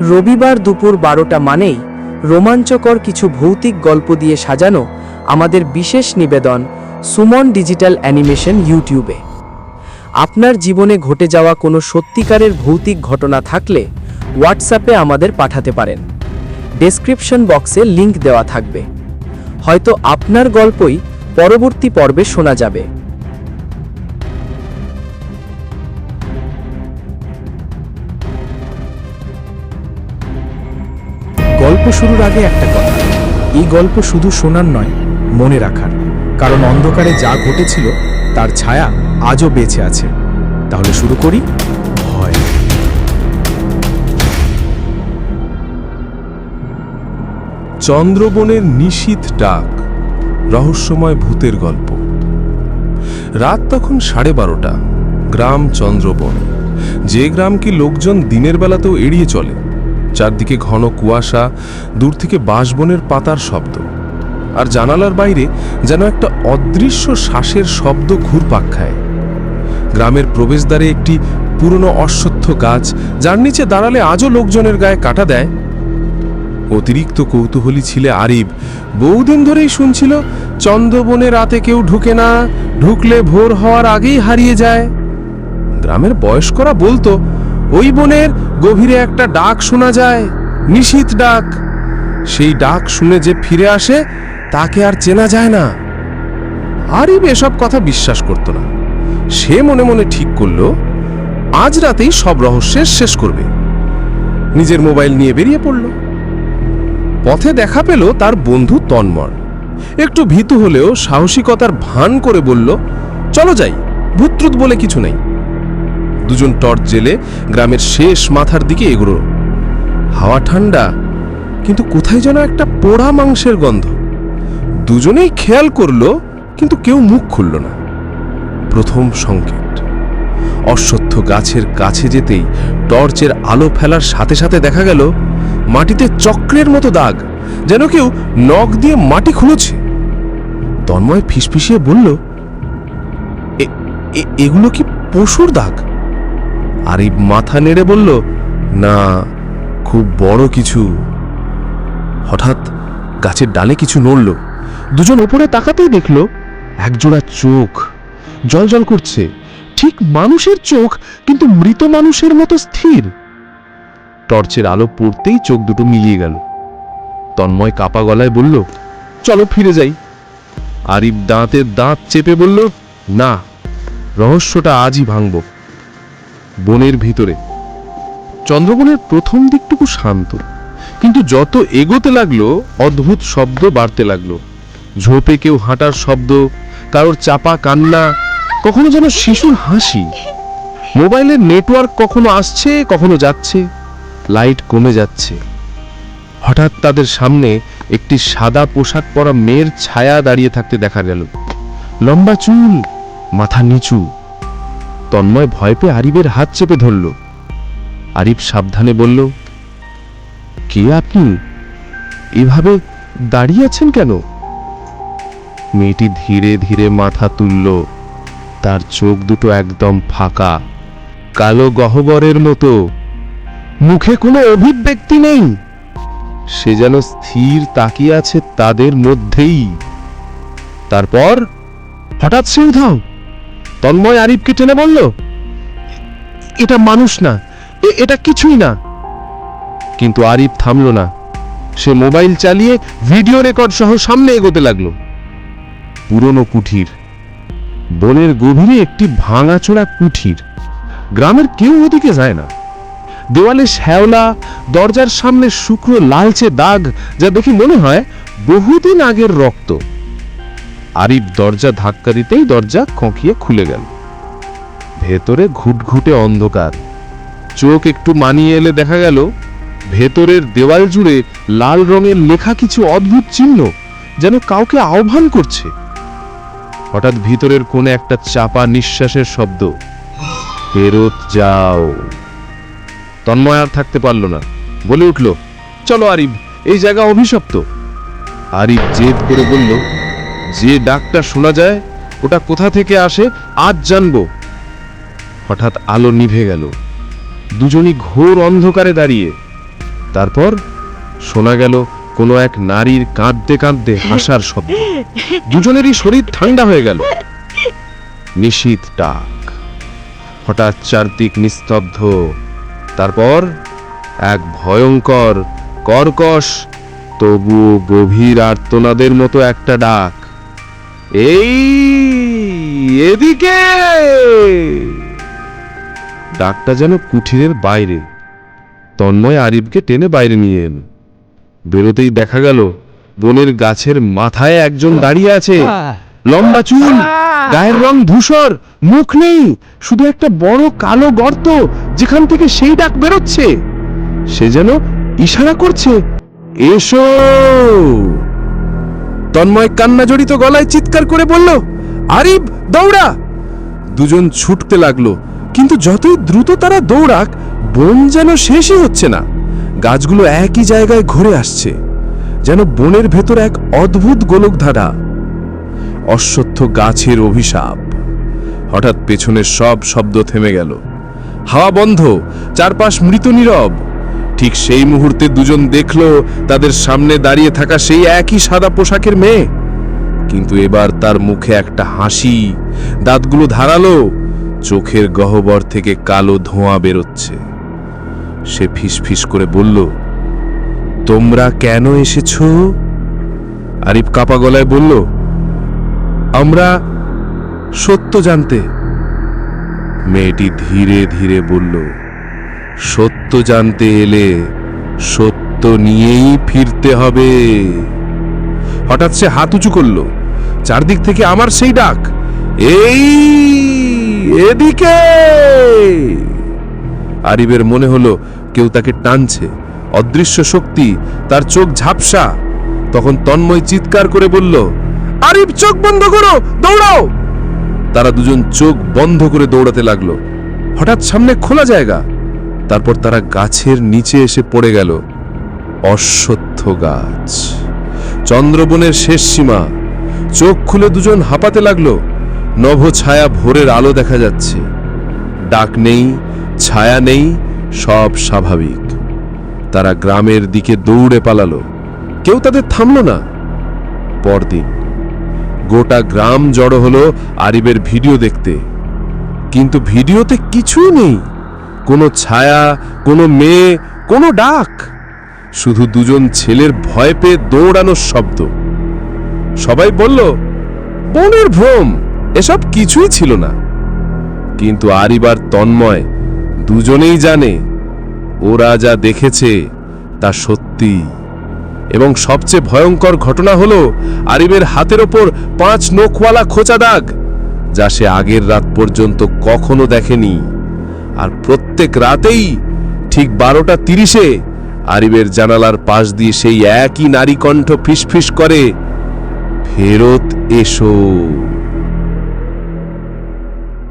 রবিবার দুপুর বারোটা মানেই রোমাঞ্চকর কিছু ভৌতিক গল্প দিয়ে সাজানো আমাদের বিশেষ নিবেদন সুমন ডিজিটাল অ্যানিমেশন ইউটিউবে। আপনার জীবনে ঘটে যাওয়া কোনো সত্যিকারের ভৌতিক ঘটনা থাকলে হোয়াটসঅ্যাপে আমাদের পাঠাতে পারেন। ডেসক্রিপশন বক্সে লিংক দেওয়া থাকবে। হয়তো আপনার গল্পই পরবর্তী পর্বে শোনা যাবে। শুরুর আগে একটা কথা। এই গল্প শুধু শোনার নয়, মনে রাখার। কারণ অন্ধকারে যা ঘটেছিল, তার ছায়া আজও বেঁচে আছে। তাহলে শুরু করি? ভয়। চন্দ্রবনের নিশীথ ডাক, রহস্যময় ভূতের গল্প। রাত তখন সাড়ে বারোটা। গ্রাম চন্দ্রবন। যে গ্রাম কি লোকজন দিনের বেলাতেও এড়িয়ে চলে চারদিকে ঘন কুয়াশা, দূর থেকে বাঁশবনের পাতার শব্দ। আর জানালার বাইরে যেন একটা অদৃশ্য শ্বাসের শব্দ ঘুরপাক খায়। গ্রামের প্রবেশদ্বারে একটি পুরনো অশ্বত্থ গাছ, যার নিচে দাঁড়ালে আজও লোকজনের গায়ে কাটা দেয়। অতিরিক্ত কৌতূহলী ছিলে আরিব। বহুদিন ধরেই শুনছিল, চন্দ্রবনে রাতে কেউ ঢুকে না, ঢুকলে ভোর হওয়ার আগেই হারিয়ে যায়। গ্রামের বয়স্করা বলতো ওই বনের গভীরে একটা ডাক শোনা যায়, নিশীথ ডাক। সেই ডাক শুনে যে ফিরে আসে, তাকে আর চেনা যায় না। আরিব এসব কথা বিশ্বাস করত না। সে মনে মনে ঠিক করল, আজ রাতেই সব রহস্যের শেষ করবে। নিজের মোবাইল নিয়ে বেরিয়ে পড়ল। পথে দেখা পেল তার বন্ধু তন্ময়। একটু ভীতু হলেও সাহসিকতার ভান করে বলল, চলো যাই ভূত্রুত বলে কিছু নেই। দুজন টর্চ জেলে গ্রামের শেষ মাথার দিকে এগোলো। হাওয়া ঠান্ডা, কিন্তু কোথায় যেন একটা পোড়া মাংসের গন্ধ। দুজনেই খেয়াল করল, কিন্তু কেউ মুখ খুলল না। প্রথম সংকেত। অশ্বত্থ গাছের কাছে যেতেই টর্চের আলো ফেলার সাথে সাথে দেখা গেল, মাটিতে চক্রের মতো দাগ, যেন কেউ নখ দিয়ে মাটি খুঁড়ছে তন্ময় ফিসফিসিয়ে বলল, "এ- এ- এগুলো কি পশুর দাগ? আর এই মাথা নেড়ে বলল, না, খুব বড় কিছু। হঠাৎ গাছের ডালে কিছু নড়ল। দুজন ওপরে তাকাতেই দেখল, একজোড়া চোখ। জল জল করছে। ঠিক মানুষের চোখ, কিন্তু মৃত মানুষের মতো স্থির। টর্চের আলো পড়তেই চোখ দুটো মিলিয়ে গেল। তন্ময় কাপা গলায় বলল, চলো ফিরে যাই। আরিফ দাঁতের দাঁত চেপে বলল, না, রহস্যটা আজই ভাঙব। বনের ভিতরে। চন্দ্রবনের প্রথম দিকটুকু শান্ত। কিন্তু যত এগোতে লাগল, অদ্ভুত শব্দ বাড়তে লাগল। ঝোপে কেউ হাঁটার শব্দ, কারোর চাপা কান্না, কখনো যেন শিশুর হাসি। মোবাইলের নেটওয়ার্ক কখনো আসছে, কখনো যাচ্ছে। লাইট কমে যাচ্ছে। হঠাৎ তাদের সামনে একটি সাদা পোশাক পরা মেয়ের ছায়া দাঁড়িয়ে থাকতে দেখা গেল। লম্বা চুল, মাথা নিচু। তন্ময় ভয় পেয়ে আরিফের হাত চেপে ধরল। আরিফ সাবধানে বলল, কে আপনি? এভাবে দাঁড়িয়ে আছেন কেন? মেয়েটি ধীরে ধীরে মাথা তুলল। তার চোখ দুটো একদম ফাঁকা, কালো গহ্বরের মতো। মুখে কোনো অভিব্যক্তি নেই। সে যেন স্থির তাকিয়ে আছে তাদের মধ্যেই। তারপর হঠাৎ সে উধাও। তন্ময় আরিফকে টেনে বলল, এটা মানুষ না এটা কিছুই না। কিন্তু আরিফ থামল না। সে মোবাইল চালিয়ে ভিডিও রেকর্ড সহ সামনে এগোতে লাগল। পুরনো কুঠির, বনের গভীরে একটি ভাঙাচোরা কুঠির। গ্রামের কেউ ওদিকে যায় না। দেওয়ালে শ্যাওলা, দরজার সামনে শুক্র লালচে দাগ, যা দেখে মনে হয় বহুদিন আগের রক্ত। আরিফ দরজা ধাক্কা দিতেই দরজা খোঁকিয়ে খুলে গেল। ভেতরে ঘুটঘুটে অন্ধকার। চোখ একটু মানিয়ে এলে দেখা গেল, ভেতরের দেওয়াল জুড়ে লাল রঙের লেখা কিছু অদ্ভুত চিহ্ন যেন কাউকে আহ্বান করছে। হঠাৎ ভিতরের কোণে একটা চাপা নিঃশ্বাসের শব্দ, ফেরত যাও। তন্ময় আর থাকতে পারল না, বলে উঠল, চলো আরিফ, এই জায়গা অভিশপ্ত। আরিফ জেদ করে বলল যে ডাকটা শোনা যায়, ওটা কোথা থেকে আসে, আজ জানব। হঠাৎ আলো নিভে গেল। দুজনই ঘোর অন্ধকারে দাঁড়িয়ে। তারপর শোনা গেল কোনো এক নারীর কাঁদতে কাঁদতে হাসার শব্দ। দুজনেরই শরীর ঠান্ডা হয়ে গেল। নিশীত ডাক। হঠাৎ চারদিক নিস্তব্ধ। তারপর এক ভয়ঙ্কর, কর্কশ, তবুও গভীর আর্তনাদের মতো একটা ডাক। এই, এদিকে। ডাকটা যেন কুঠিরের বাইরে। তন্ময় আরিফকে টেনে বাইরে নিয়ে এল। বেরোতেই দেখা গেল, বনের গাছের মাথায় একজন দাঁড়িয়ে আছে। লম্বা চুল, গায়ের রং ধূসর, মুখ নেই, শুধু একটা বড় কালো গর্ত, যেখান থেকে সেই ডাক বেরোচ্ছে। সে যেন ইশারা করছে, এসো! তন্ময় কান্না জড়িত গলায় চিৎকার করে বলল, আরিফ, দৌড়া! দুজন ছুটতে লাগল, কিন্তু যতই দ্রুত তারা দৌড়াক, বন যেন শেষই হচ্ছে না। গাছগুলো একই জায়গায় ঘুরে আসছে, যেন বনের ভেতর এক অদ্ভুত গোলকধারা। অশ্বত্থ গাছের অভিশাপ। হঠাৎ পেছনের সব শব্দ থেমে গেল। হাওয়া বন্ধ, চারপাশ মৃত নীরব। ঠিক সেই মুহূর্তে দুজন দেখল তাদের সামনে দাঁড়িয়ে থাকা সেই একই সাদা পোশাকের মেয়ে। কিন্তু এবার তার মুখে একটা হাসি, দাঁতগুলো ধারালো, চোখের গহ্বর থেকে কালো ধোঁয়া বেরোচ্ছে। সে ফিসফিস করে বলল, তোমরা কেন এসেছ? আরিফ কাপা গলায় বলল, আমরা সত্য জানতে। মেয়েটি ধীরে ধীরে বলল সত্য জানতে এলে সত্য নিয়েই ফিরতে হবে। হঠাৎ সে হাত উঁচু করল। চারদিক থেকে আমার সেই ডাক, এই, এদিকে! আরিবের মনে হলো কেউ তাকে টানছে। অদৃশ্য শক্তি, তার চোখ ঝাপসা। তখন তন্ময় চিৎকার করে বলল আরিফ চোখ বন্ধ করো, দৌড়াও! তারা দুজন চোখ বন্ধ করে দৌড়াতে লাগল। হঠাৎ সামনে খোলা জায়গা তারপর তারা গাছের নিচে এসে পড়ে গেল। অশ্বত্থ গাছ। চন্দ্রবনের শেষ সীমা। চোখ খুলে দুজন হাঁপাতে লাগল। নভ ছায়া ভোরের আলো দেখা যাচ্ছে। ডাক নেই, ছায়া নেই, সব স্বাভাবিক। তারা গ্রামের দিকে দৌড়ে পালালো। কেউ তাদের থামল না। পরদিন। গোটা গ্রাম জড়ো হলো আরিবের ভিডিও দেখতে। কিন্তু ভিডিওতে কিছুই নেই। কোনো ছায়া, কোনো মেয়ে, কোনো ডাক। শুধু দুজন ছেলের ভয় পেয়ে দৌড়ানোর শব্দ। সবাই বলল, বনের ভ্রম, এসব কিছুই ছিল না। কিন্তু আরিবার তন্ময় দুজনেই জানে, ওরা যা দেখেছে তা সত্যি। এবং সবচেয়ে ভয়ঙ্কর ঘটনা হল আরিবের হাতের ওপর পাঁচ নখওয়ালা খোঁচা দাগ, যা সে আগের রাত পর্যন্ত কখনো দেখেনি। আর প্রত্যেক রাতেই ঠিক বারোটা তিরিশে আরিবের জানালার পাশ দিয়ে সেই একই নারী কণ্ঠ ফিসফিস করে, ফেরত এসো।